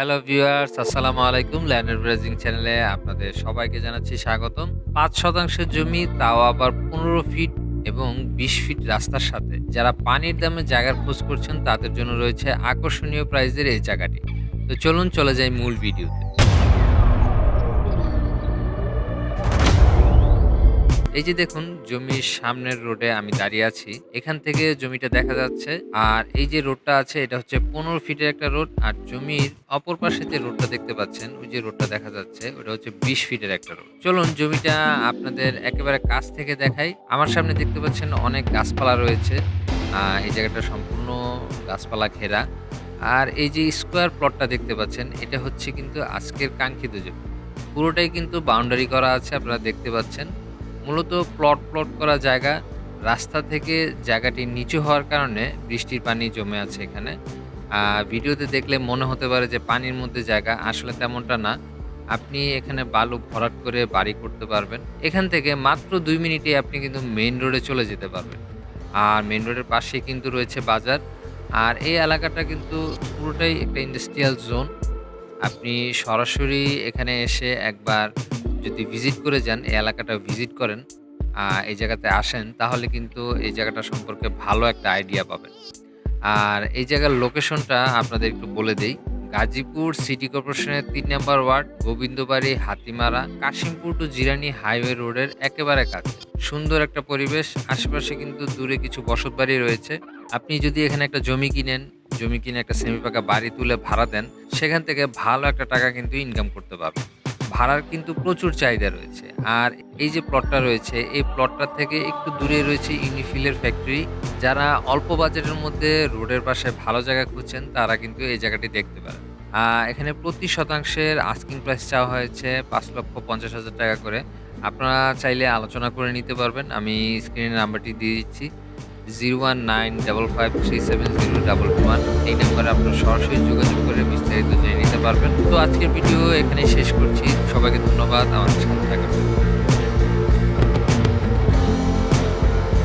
Hello viewers আসসালামু আলাইকুম ল্যান্ডের ব্রেজিং চ্যানেলে আপনাদের সবাইকে জানাচ্ছি স্বাগতম। পাঁচ শতাংশের জমি, তাও আবার পনেরো ফিট এবং বিশ ফিট রাস্তার সাথে। যারা পানির দামে জায়গার খোঁজ করছেন, তাদের জন্য রয়েছে আকর্ষণীয় প্রাইজের এই জায়গাটি। তো চলুন চলে যাই মূল ভিডিওতে এই যে দেখুন, জমির সামনের রোডে আমি দাঁড়িয়ে আছি। এখান থেকে জমিটা দেখা যাচ্ছে। আর এই যে রোডটা আছে, এটা হচ্ছে পনেরো ফিটের একটা রোড। আর জমির অপর পাশে যে রোডটা দেখতে পাচ্ছেন, ওই যে রোডটা দেখা যাচ্ছে, ওটা হচ্ছে বিশ ফিটের একটা রোড। চলুন, জমিটা আপনাদের একেবারে কাছ থেকে দেখাই। আমার সামনে দেখতে পাচ্ছেন অনেক গাছপালা রয়েছে। এই জায়গাটা সম্পূর্ণ গাছপালা ঘেরা। আর এই যে স্কোয়ার প্লটটা দেখতে পাচ্ছেন, এটা হচ্ছে কিন্তু আজকের কাঙ্ক্ষিত জমি। পুরোটাই কিন্তু বাউন্ডারি করা আছে, আপনারা দেখতে পাচ্ছেন। মূলত প্লট প্লট করা জায়গা রাস্তা থেকে জায়গাটি নিচু হওয়ার কারণে বৃষ্টির পানি জমে আছে এখানে। ভিডিওতে দেখলে মনে হতে পারে যে পানির মধ্যে জায়গা আসলে তেমনটা না। আপনি এখানে বালু ভরাট করে বাড়ি করতে পারবেন। এখান থেকে মাত্র দুই মিনিটে আপনি কিন্তু মেন রোডে চলে যেতে পারবেন। আর মেন রোডের পাশেই কিন্তু রয়েছে বাজার। আর এই এলাকাটা কিন্তু পুরোটাই একটা ইন্ডাস্ট্রিয়াল জোন আপনি সরাসরি এখানে এসে একবার যদি ভিজিট করে যান, এই এলাকাটা ভিজিট করেন এই জায়গাতে আসেন, তাহলে কিন্তু এই জায়গাটা সম্পর্কে ভালো একটা আইডিয়া পাবেন। আর এই জায়গার লোকেশনটা আপনাদের একটু বলে দেই। গাজীপুর সিটি কর্পোরেশনের তিন নম্বর ward Gobindabari, Hatimara, Kashimpur to Zirani highway রোডের একেবারে কাছে। সুন্দর একটা পরিবেশ, আশেপাশে কিন্তু দূরে কিছু বসত বাড়ি রয়েছে। আপনি যদি এখানে একটা জমি কিনেন, জমি কিনে একটা সেমি পাকা বাড়ি তুলে ভাড়া দেন, সেখান থেকে ভালো একটা টাকা কিন্তু ইনকাম করতে পারবেন। ভাড়ার কিন্তু প্রচুর চাহিদা রয়েছে। আর এই যে প্লটটা রয়েছে, এই প্লটটার থেকে একটু দূরে রয়েছে ইউনিফিলের ফ্যাক্টরি যারা অল্প বাজেটের মধ্যে রোডের পাশে ভালো জায়গা খুঁজছেন, তারা কিন্তু এই জায়গাটি দেখতে পারেন। এখানে প্রতি শতাংশের আস্কিং প্রাইস চাওয়া হয়েছে পাঁচ লক্ষ পঞ্চাশ হাজার টাকা করে। আপনারা চাইলে আলোচনা করে নিতে পারবেন। আমি স্ক্রিনের নাম্বারটি দিয়ে দিচ্ছি। Zero one nine double five three seven zero double one এই নাম্বারে আপনারা সরাসরি যোগাযোগ করে বিস্তারিত জেনে পারবেন। তো আজকের ভিডিও এখানে শেষ করছি। সবাইকে ধন্যবাদ। আমাদের সাথে থাকার জন্য।